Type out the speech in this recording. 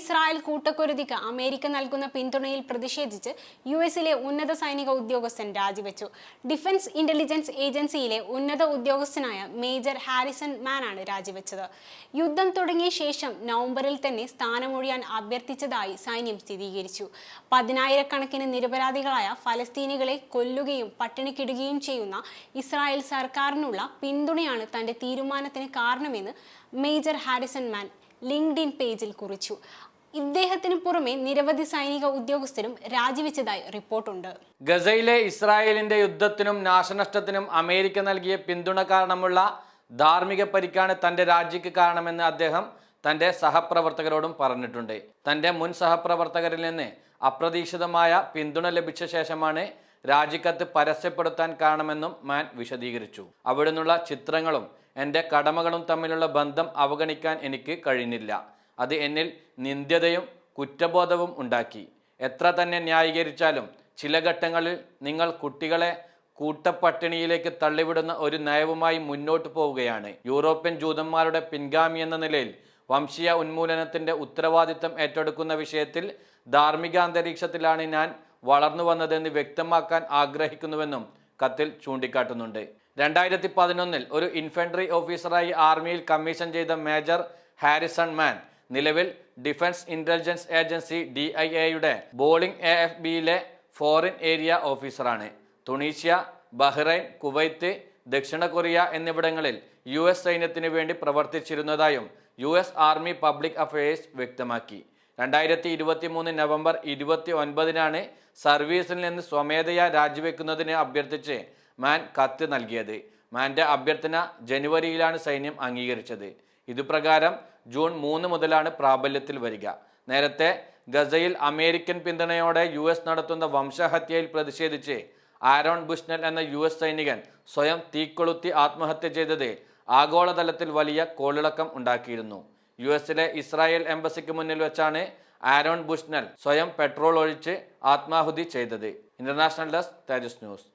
Israel കൂട്ടക്കുരുതിക്ക് America നൽകുന്ന പിന്തുണയിൽ പ്രതിഷേധിച്ച് U എസിലെ ഉന്നത സൈനിക ഉദ്യോഗസ്ഥൻ രാജിവെച്ചു. ഡിഫൻസ് ഇന്റലിജൻസ് ഏജൻസിയിലെ ഉന്നത ഉദ്യോഗസ്ഥനായ മേജർ ഹാരിസൺ മാനാണ് രാജിവെച്ചത്. യുദ്ധം തുടങ്ങിയ ശേഷം നവംബറിൽ തന്നെ സ്ഥാനമൊഴിയാൻ അഭ്യർത്ഥിച്ചതായി സൈന്യം സ്ഥിരീകരിച്ചു. പതിനായിരക്കണക്കിന് നിരപരാധികളായ ഫലസ്തീനികളെ കൊല്ലുകയും പട്ടിണിക്കിടുകയും ചെയ്യുന്ന ഇസ്രായേൽ സർക്കാരിനുള്ള പിന്തുണയാണ് തന്റെ തീരുമാനത്തിന് കാരണമെന്ന് മേജർ ഹാരിസൺ മാൻ ലിങ്ക്ഡിൻ പേജിൽ കുറിച്ചു. ഇദ്ദേഹത്തിന് പുറമെ നിരവധി സൈനിക ഉദ്യോഗസ്ഥരും രാജിവെച്ചതായി റിപ്പോർട്ടുണ്ട്. ഗസയിലെ ഇസ്രായേലിന്റെ യുദ്ധത്തിനും നാശനഷ്ടത്തിനും അമേരിക്ക നൽകിയ പിന്തുണ കാരണമുള്ള ധാർമ്മിക പരിക്കാണ് തന്റെ രാജിക്ക് കാരണമെന്ന് അദ്ദേഹം തന്റെ സഹപ്രവർത്തകരോടും പറഞ്ഞിട്ടുണ്ട്. തന്റെ മുൻ സഹപ്രവർത്തകരിൽ നിന്ന് അപ്രതീക്ഷിതമായ പിന്തുണ ലഭിച്ച ശേഷമാണ് രാജിക്കത്ത് പരസ്യപ്പെടുത്താൻ കാരണമെന്നും മാൻ വിശദീകരിച്ചു. അവിടുന്നുള്ള ചിത്രങ്ങളും എന്റെ കടമകളും തമ്മിലുള്ള ബന്ധം അവഗണിക്കാൻ എനിക്ക് കഴിഞ്ഞില്ല. അത് എന്നിൽ നിന്ദ്യതയും കുറ്റബോധവും ഉണ്ടാക്കി. എത്ര തന്നെ ന്യായീകരിച്ചാലും ചില ഘട്ടങ്ങളിൽ നിങ്ങൾ കുട്ടികളെ കൂട്ടപ്പട്ടിണിയിലേക്ക് തള്ളിവിടുന്ന ഒരു നയവുമായി മുന്നോട്ട് പോവുകയാണ്. യൂറോപ്യൻ ജൂതന്മാരുടെ പിൻഗാമി എന്ന നിലയിൽ വംശീയ ഉന്മൂലനത്തിന്റെ ഉത്തരവാദിത്തം ഏറ്റെടുക്കുന്ന വിഷയത്തിൽ ധാർമ്മിക അന്തരീക്ഷത്തിലാണ് ഞാൻ വളർന്നു വന്നതെന്ന് വ്യക്തമാക്കാൻ ആഗ്രഹിക്കുന്നുവെന്നും കത്തിൽ ചൂണ്ടിക്കാട്ടുന്നുണ്ട്. രണ്ടായിരത്തി പതിനൊന്നിൽ ഒരു ഇൻഫൻട്രി ഓഫീസറായി ആർമിയിൽ കമ്മീഷൻ ചെയ്ത മേജർ ഹാരിസൺ മാൻ നിലവിൽ defence intelligence agency D I എയുടെ ബോളിംഗ് എ എഫ് ബിയിലെ ഫോറിൻ ഏരിയ ഓഫീസറാണ് തുണീഷ്യ ബഹ്റൈൻ കുവൈത്ത് ദക്ഷിണ കൊറിയ എന്നിവിടങ്ങളിൽ യു എസ് സൈന്യത്തിന് വേണ്ടി പ്രവർത്തിച്ചിരുന്നതായും U S army public affairs വ്യക്തമാക്കി. രണ്ടായിരത്തി ഇരുപത്തി മൂന്ന് നവംബർ ഇരുപത്തി ഒൻപതിനാണ് സർവീസിൽ നിന്ന് സ്വമേധയാ രാജിവെക്കുന്നതിന് അഭ്യർത്ഥിച്ച് മാൻ കത്ത് നൽകിയത്. മാന്റെ അഭ്യർത്ഥന ജനുവരിയിലാണ് സൈന്യം അംഗീകരിച്ചത്. ഇതുപ്രകാരം ജൂൺ മൂന്ന് മുതലാണ് പ്രാബല്യത്തിൽ വരിക. നേരത്തെ ഗസയിൽ അമേരിക്കൻ പിന്തുണയോടെ യു എസ് നടത്തുന്ന വംശഹത്യയിൽ പ്രതിഷേധിച്ച് ആരോൺ ബുഷ്നൽ എന്ന യു എസ് സൈനികൻ സ്വയം തീക്കൊളുത്തി ആത്മഹത്യ ചെയ്തത് ആഗോളതലത്തിൽ വലിയ കോളിളക്കം ഉണ്ടാക്കിയിരുന്നു. യു എസിലെ ഇസ്രായേൽ എംബസിക്ക് മുന്നിൽ വെച്ചാണ് ആരോൺ ബുഷ്നൽ സ്വയം പെട്രോൾ ഒഴിച്ച് ആത്മാഹുതി ചെയ്തത്. International desk Tejas news.